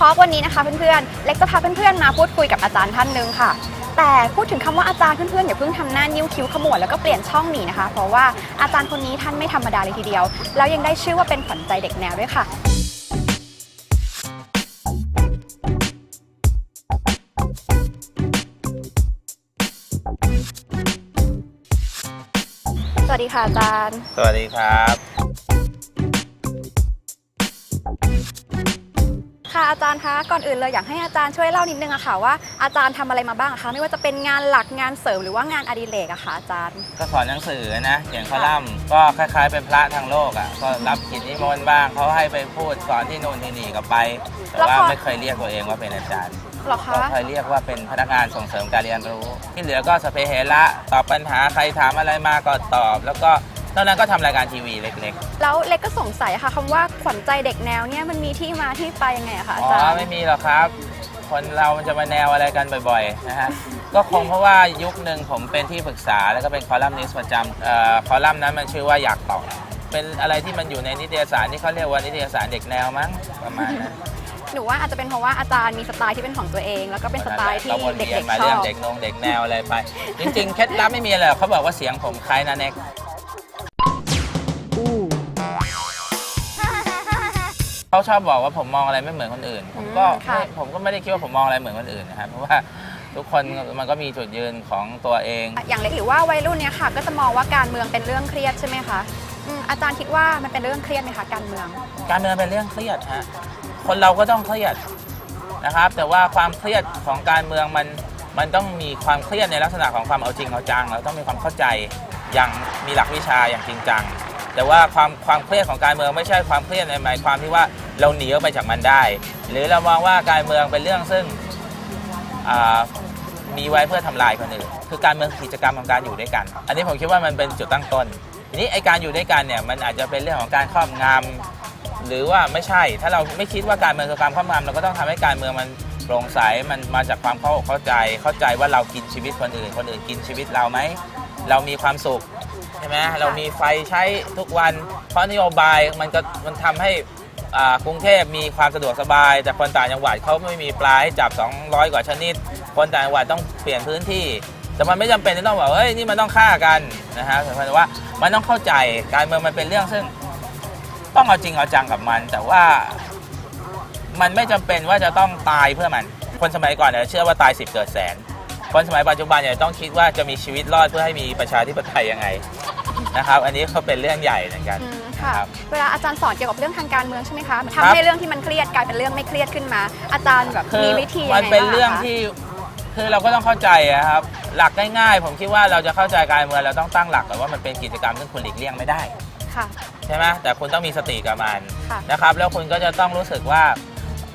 ทอล์กวันนี้นะคะเพื่อนๆ เล็กจะพาเพื่อนๆ มาพูดคุยกับอาจารย์ท่านหนึ่งค่ะ แต่พูดถึงคำว่าอาจารย์เพื่อนๆ อย่าเพิ่งทำหน้านิ้วคิ้วขมวดแล้วก็เปลี่ยนช่องหนีนะคะ เพราะว่าอาจารย์คนนี้ท่านไม่ธรรมดาเลยทีเดียว แล้วยังได้ชื่อว่าเป็นขวัญใจเด็กแนวด้วยค่ะสวัสดีค่ะอาจารย์ สวัสดีครับ ค่ะอาจารย์คะก่อนอื่นเลยอยากให้อาจารย์ช่วยเล่านิดนึงอะค่ะว่าอาจารย์ทำอะไรมาบ้างอะคะไม่ว่าจะเป็นงานหลักงานเสริมหรือว่างานอดิเรกอะค่ะอาจารย์ก็สอนหนังสือนะเขียนคอลัมน์ก็คล้ายๆเป็นพระทางโลกอะก็รับกิจนิมนต์บ้างเขาให้ไปพูดสอนที่นู่นที่นี่ก็ไป แต่แล้วว่าพอไม่เคยเรียกตัวเองว่าเป็นอาจารย์เหรอก็คะเคยเรียกว่าเป็นพนักงานส่งเสริมการเรียนรู้ ที่เหลือก็สพเปเหระตอบปัญหาใครถามอะไรมาก็ตอบ แล้วก็ นอกนั้นก็ทำรายการทีวีเล็กแล้วเล็กก็สงสัยอะค่ะคำว่าขวัญใจเด็กแนวเนี่ยมันมีที่มาที่ไปยังไงอะคะๆอาอ๋จารอ ย์ ไม่มีหรอกครับ คนเรามันจะมาแนวอะไรกันบ่อยๆ นะฮะ ก็คงเพราะว่ายุคหนึ่งผมเป็นที่ปรึกษาแล้วก็เป็นคอลัมนิสต์ประจำเอ่อคอลัมน์นั้นมันชื่อว่าอยากตอบเป็นอะไรที่มันอยู่ในนิตยสารที่เขาเรียกว่านิตยสารเด็กแนวมั้งประมาณนั้น หนูว่าอาจจะเป็นเพราะว่าอาจารย์มีสไตล์ที่เป็นของตัวเอง แล้วก็เป็นสไตล์ที่ก็วนเด็เวียนกมาๆชเรื่อองบเด็กนงเด็กแนวอะไรไป จริงๆ เคล็ดลับไม่มีอะไรหรอกเขาบอกว่าเสียงผมคล้ายนาเน็ก เขาชอบบอกว่าผมมองอะไรไม่เหมือนคนอื่น ผมก็อืมค่ะไม่ผมก็ไม่ได้คิดว่าผมมองอะไรเหมือนคนอื่นนะครับเพราะว่าทุกคนมันก็มีจุดยืนของตัวเอง อย่างเล็กหรือว่าวัยรุ่นเนี่ยค่ะ ก็จะมองว่าการเมืองเป็นเรื่องเครียดใช่ไหมคะอืมอาจารย์คิดว่ามันเป็นเรื่องเครียดไหมคะการเมือง การเมืองเป็นเรื่องเครียดฮะ คนเราก็ต้องเครียดนะครับ แต่ว่าความเครียดของการเมืองมันมันต้องมีความเครียดในลักษณะของความเอาจริงเอาจัง เราต้องมีความเข้าใจอย่างมีหลักวิชาอย่างจริงจัง แต่ว่าความความเครียดของการเมืองไม่ใช่ความเครียดในหมายความที่ว่าเราหนีออกไปจากมันได้ หรือเรามองว่าการเมืองเป็นเรื่องซึ่งมีไว้เพื่อทำลายคนอื่นคือการเมืองกิจกรรมของการอยู่ด้วยกัน อันนี้ผมคิดว่ามันเป็นจุดตั้งต้นทีนี้ไอการอยู่ด้วยกันเนี่ยมันอาจจะเป็นเรื่องของการครอบงำหรือว่าไม่ใช่ ถ้าเราไม่คิดว่าการเมืองคือการครอบงำเราก็ต้องทำให้การเมืองมันโปร่งใสมันมาจากความเข้าเข้าใจ เข้าใจว่าเรากินชีวิตคนอื่น คนอื่นกินชีวิตเราไหมเรามีความสุข ใช่ไหมเรามีไฟใช้ทุกวันเพราะนโยบายมันก็มันทำให้อ่ากรุงเทพมีความสะดวกสบาย แต่คนต่างจังหวัดเขาไม่มีปลาให้จับ 200 กว่าชนิด คนต่างจังหวัดต้องเปลี่ยนพื้นที่ แต่มันไม่จำเป็นที่ต้องบอกเฮ้ยนี่มันต้องฆ่ากันนะฮะแต่ว่ามันต้องเข้าใจการเมืองมันเป็นเรื่องซึ่ง ต้องเอาจริงเอาจังกับมัน แต่ว่ามันไม่จำเป็นว่าจะต้องตายเพื่อมัน คนสมัยก่อนเนี่ยเชื่อว่าตายสิบเกิดแสน คนสมัยปัจจุบันเนี่ยต้องคิดว่าจะมีชีวิตรอดเพื่อให้มีประชาธิปไตยยังไง นะครับ อันนี้ก็เป็นเรื่องใหญ่เหมือนกันอืมค่ะ ครับ เวลาอาจารย์สอนเกี่ยวกับเรื่องทางการเมืองใช่ไหมคะครัทำบให้เรื่องที่มันเครียดกลายเป็นเรื่องไม่เครียดขึ้นมา อาจารย์แบบคือมีวิธียังไงมันเป็นบ้างะเรื่องคะที่คือเราก็ต้องเข้าใจอะครับ หลักง่ายๆ ผมคิดว่าเราจะเข้าใจการเมืองเราต้องตั้งหลักก่อนว่ามันเป็นกิจกรรมซึ่งคุณหลีกเลี่ยงไม่ได้ ค่ะ ใช่ไหมแต่คุณต้องมีสติกับมันค่ะ นะครับแล้วคุณก็จะต้องรู้สึกว่า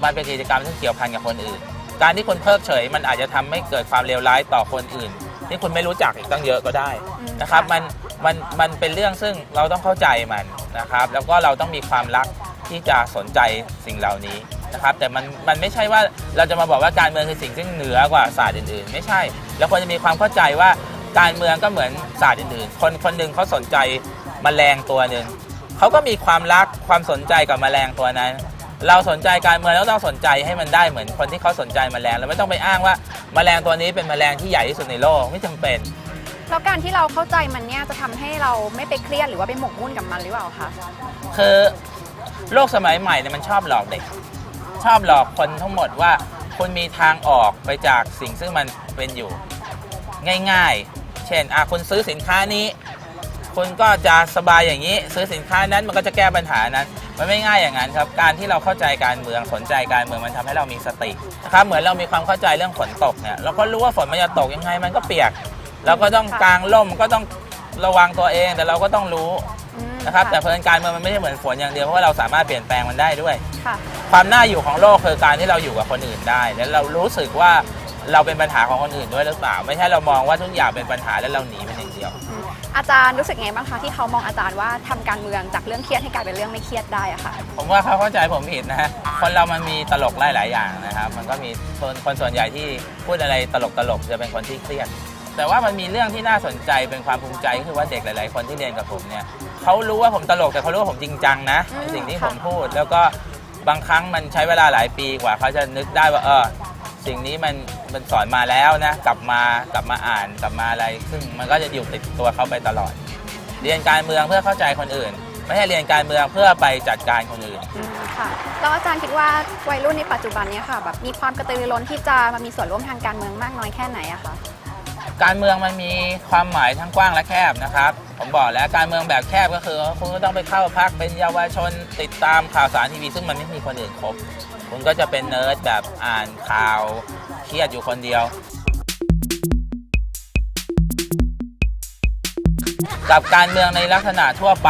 มันเป็นกิจกรรมที่เกี่ยวพันกับคนอื่น การที่คุณเพิกเฉย มันอาจจะทำให้เกิดความเลวร้ายต่อคนอื่นที่คุณไม่รู้จักอีกตั้งเยอะก็ได้อืมนะครับค่ะมัน มันมันเป็นเรื่องซึ่งเราต้องเข้าใจมันนะครับ แล้วก็เราต้องมีความรักที่จะสนใจสิ่งเหล่านี้นะครับ แต่มันมันไม่ใช่ว่าเราจะมาบอกว่าการเมืองคือสิ่งซึ่งเหนือกว่าศาสตร์อื่นๆ ไม่ใช่ แล้วควรจะมีความเข้าใจว่าการเมืองก็เหมือนศาสตร์อื่นๆ คนคนหนึ่งเขาสนใจแมลงตัวหนึ่งเขาก็มีความรักความสนใจกับแมลงตัวนั้น เราสนใจการเมืองแล้วต้องสนใจให้มันได้เหมือนคนที่เขาสนใจแมลงเราไม่ต้องไปอ้างว่าแมลงตัวนี้เป็นแมลงที่ใหญ่ที่สุดในโลกไม่จำเป็น แล้วการที่เราเข้าใจมันเนี่ยจะทำให้เราไม่ไปเครียดหรือว่าไปหมกมุ่นกับมันหรือเปล่าคะ คือโลกสมัยใหม่เนี่ยมันชอบหลอกเด็ก ชอบหลอกคนทั้งหมดว่าคุณมีทางออกไปจากสิ่งซึ่งมันเป็นอยู่ ง่ายๆ เช่นอะคุณซื้อสินค้านี้ คุณก็จะสบายอย่างนี้ ซื้อสินค้านั้นมันก็จะแก้ปัญหานั้น มันไม่ง่ายอย่างนั้นครับ การที่เราเข้าใจการเมืองสนใจการเมืองมันทำให้เรามีสตินะครับเหมือนเรามีความเข้าใจเรื่องฝนตกเนี่ยเราก็รู้ว่าฝนมันจะตกยังไงมันก็เปียก เราก็ต้องกางร่มก็ต้องระวังตัวเองแต่เราก็ต้องรู้อืมนะครับแต่เพลินการเมืองมันไม่ใช่เหมือนฝนอย่างเดียวเพราะว่าเราสามารถเปลี่ยนแปลงมันได้ด้วย ค่ะ ความน่าอยู่ของโลกคือการที่เราอยู่กับคนอื่นได้ แล้วเรารู้สึกว่าเราเป็นปัญหาของคนอื่นด้วยหรือเปล่า ไม่ใช่เรามองว่าทุกอย่างเป็นปัญหาแล้วเราหนีมันอย่างเดียวอืมอาจารย์รู้สึกไงบ้างคะที่เขามองอาจารย์ว่าทำการเมืองจากเรื่องเครียดให้กลายเป็นเรื่องไม่เครียดได้อะค่ะ ผมว่าเขาเข้าใจผมผิดนะฮะคนเรามันมีตลกหลายๆอย่างนะครับ มันก็มีคนคนส่วนใหญ่ที่พูดอะไรตลกตลกๆจะเป็นคนที่เครียด แต่ว่ามันมีเรื่องที่น่าสนใจเป็นความภูมิใจก็คือว่าเด็กหลาย ๆ คนที่เรียนกับผมเนี่ยเขารู้ว่าผมตลกแต่เขารู้ว่าผมจริงจังนะอืมในสิ่งที่ค่ะผมพูด แล้วก็บางครั้งมันใช้เวลาหลายปีกว่าเขาจะนึกได้ว่าเออสิ่งนี้มันมันสอนมาแล้วนะ กลับมากลับมาอ่านกลับมาอะไร ซึ่งมันก็จะอยู่ติดตัวเขาไปตลอด เรียนการเมืองเพื่อเข้าใจคนอื่น ไม่ใช่เรียนการเมืองเพื่อไปจัดการคนอื่นอืมค่ะแล้วอาจารย์คิดว่าวัยรุ่นในปัจจุบันเนี้ค่ะแบบมีความกระตือรือร้นที่จะมามีส่วนร่วมทางการเมืองมากน้อยแค่ไหนอะคะ การเมืองมันมีความหมายทั้งกว้างและแคบนะครับ ผมบอกแล้วการเมืองแบบแคบก็คือคุณก็ต้องไปเข้าพักเป็นเยาวชนติดตามข่าวสารทีวีซึ่งมันไม่มีคนอื่นครบคุณก็จะเป็นเนิร์ดแบบอ่านข่าวเครียดอยู่คนเดียว กับการเมืองในลักษณะทั่วไป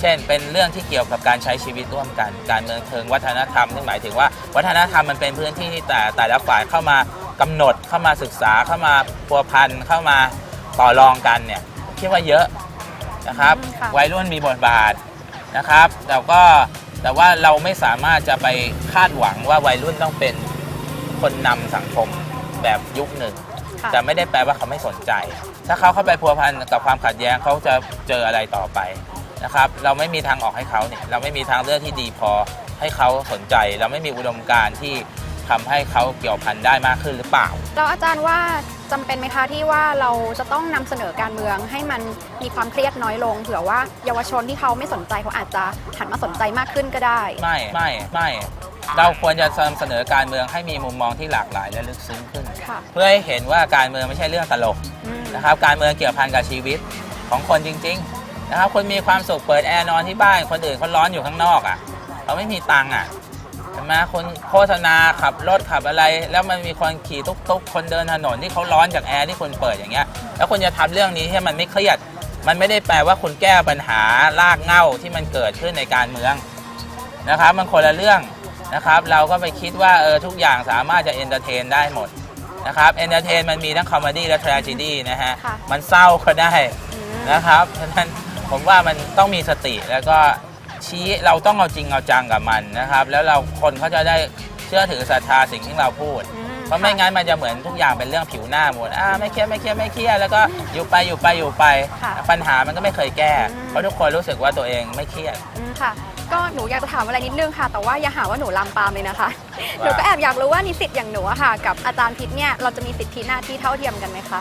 เช่น เป็นเรื่องที่เกี่ยวกับการใช้ชีวิตร่วมกัน การเมืองเชิงวัฒนธรรม ซึ่งหมายถึงว่าวัฒนธรรมมันเป็นพื้นที่ที่แต่แต่ละฝ่ายเข้ามา กำหนดเข้ามาศึกษาเข้ามาพัวพันเข้ามาต่อรองกันเนี่ยผมคิดว่าเยอะนะครับอืมค่ะ วัยรุ่นมีบทบาทนะครับแต่ก็แต่ว่าเราไม่สามารถจะไปคาดหวังว่าวัยรุ่นต้องเป็นคนนำสังคมแบบยุคหนึ่ง ค่ะ แต่ไม่ได้แปลว่าเขาไม่สนใจ ถ้าเขาเข้าไปพัวพันกับความขัดแย้งเขาจะเจออะไรต่อไปนะครับ เราไม่มีทางออกให้เขาเนี่ย เราไม่มีทางเลือกที่ดีพอให้เขาสนใจ เราไม่มีอุดมการณ์ที่ ทำให้เขาเกี่ยวพันได้มากขึ้นหรือเปล่าแล้วอาจารย์ว่าจำเป็นไหมคะที่ว่าเราจะต้องนำเสนอการเมืองให้มันมีความเครียดน้อยลงเผื่อว่าเยาวชนที่เขาไม่สนใจเขาอาจจะหันมาสนใจมากขึ้นก็ได้ ไม่ไม่ไม่เราควรจะนำเสนอการเมืองให้มีมุมมองที่หลากหลายและลึกซึ้งขึ้นค่ะเพื่อให้เห็นว่าการเมืองไม่ใช่เรื่องตลกอืมนะครับการเมืองเกี่ยวพันกับชีวิตของคนจริง ๆ นะครับคนมีความสุขเปิดแอร์นอนที่บ้านคนอื่นเขาร้อนอยู่ข้างนอกอะเขาไม่มีตังค์อะ ใช่ไหมคนโฆษณาขับรถขับอะไร แล้วมันมีคนขี่ตุกๆ คนเดินถนนที่เขาร้อนจากแอร์ที่คุณเปิดอย่างเงี้ย แล้วคุณจะทำเรื่องนี้ให้มันไม่เครียด มันไม่ได้แปลว่าคุณแก้ปัญหารากเหง้าที่มันเกิดขึ้นในการเมืองนะครับ มันคนละเรื่องนะครับ เราก็ไปคิดว่าเออทุกอย่างสามารถจะเอนเตอร์เทนได้หมดนะครับเอนเตอร์เทนมันมีทั้งคอมเมดี้และทราจิดี้นะฮะค่ะมันเศร้าก็ได้อืมนะครับ ฉะนั้นผมว่ามันต้องมีสติแล้วก็ ชี้เราต้องเอาจริงเอาจังกับมันนะครับ แล้วเราคนเขาจะได้เชื่อถือศรัทธาสิ่งที่เราพูด อืมเพราะไม่งั้นมันจะเหมือนทุกอย่างเป็นเรื่องผิวหน้าหมดอ่าไม่เครียดไม่เครียดไม่เครียดแล้วก็อยู่ไปอยู่ไปอยู่ไป ค่ะปัญหามันก็ไม่เคยแก้ อืม เพราะทุกคนรู้สึกว่าตัวเองไม่เครียด อืมค่ะ ก็หนูอยากจะถามอะไรนิดนึงค่ะ แต่ว่าอย่าหาว่าหนูลามปามเลยนะคะหว่านูก็แอบอยากรู้ว่านิสิตอย่างหนูอะค่ะ กับอาจารย์พิษเนี่ยเราจะมีสิทธิหน้าที่เท่าเทียมกันไหมคะ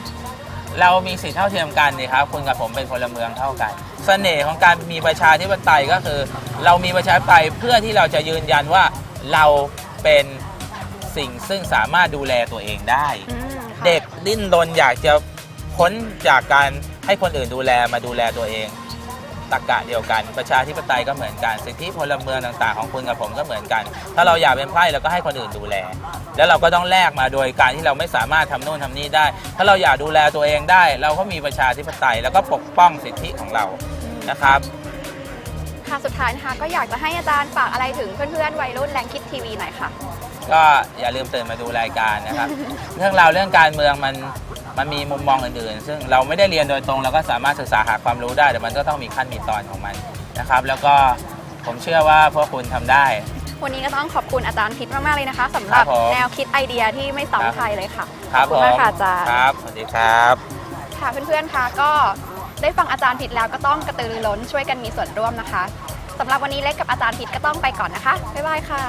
เรามีสิทธิเท่าเทียมกันนี่ครับคุณกับผมเป็นพลเมืองเท่ากัน เสน่ห์ของการมีประชาธิปไตยก็คือ เรามีประชาธิปไตยเพื่อที่เราจะยืนยันว่าเราเป็นสิ่งซึ่งสามารถดูแลตัวเองได้ อืมค่ะเด็กดิ้นรนอยากจะพ้นจากการให้คนอื่นดูแลมาดูแลตัวเองตรกกะเดียวกัน ประชาธิปไตยก็เหมือนกันสิทธิพลเมืองต่างๆ ของคุณกับผมก็เหมือนกัน ถ้าเราอยากเป็นไพร่เราก็ให้คนอื่นดูแล แล้วเราก็ต้องแลกมาโดยการที่เราไม่สามารถทำโน่นทำนี่ได้ ถ้าเราอยากดูแลตัวเองได้ เราก็มีประชาธิปไตยแล้วก็ปกป้องสิทธิของเราอืม นะครับ ค่ะสุดท้ายนะคะก็อยากจะให้อาจารย์ฝากอะไรถึงเพื่อนๆวัยรุ่นแรงคิดทีวีหน่อยค่ะ ก็อย่าลืมตื่นมาดูรายการนะครับ เรื่องราวเรื่องการเมืองมันมันมีมุมมองอื่นๆ ซึ่งเราไม่ได้เรียนโดยตรงเราก็สามารถศึกษาหาความรู้ได้แต่มันก็ต้องมีขั้นมีตอนของมันนะครับ แล้วก็ผมเชื่อว่าพวกคุณทำได้ วันนี้ก็ต้องขอบคุณอาจารย์พิษมากๆเลยนะคะสำหครัรับบผม แนวคิดไอเดียที่ไม่ครับซ้ำใครเลยค่ะครัขอบคุณมากค่ะอาจารย์ ครับ สวัสดีครับ ค่ะเพื่อนๆคะก็ ได้ฟังอาจารย์ผิดแล้วก็ต้องกระตือรือร้นช่วยกันมีส่วนร่วมนะคะสำหรับวันนี้เล็กกับอาจารย์ผิดก็ต้องไปก่อนนะคะบ๊ายบายค่ะ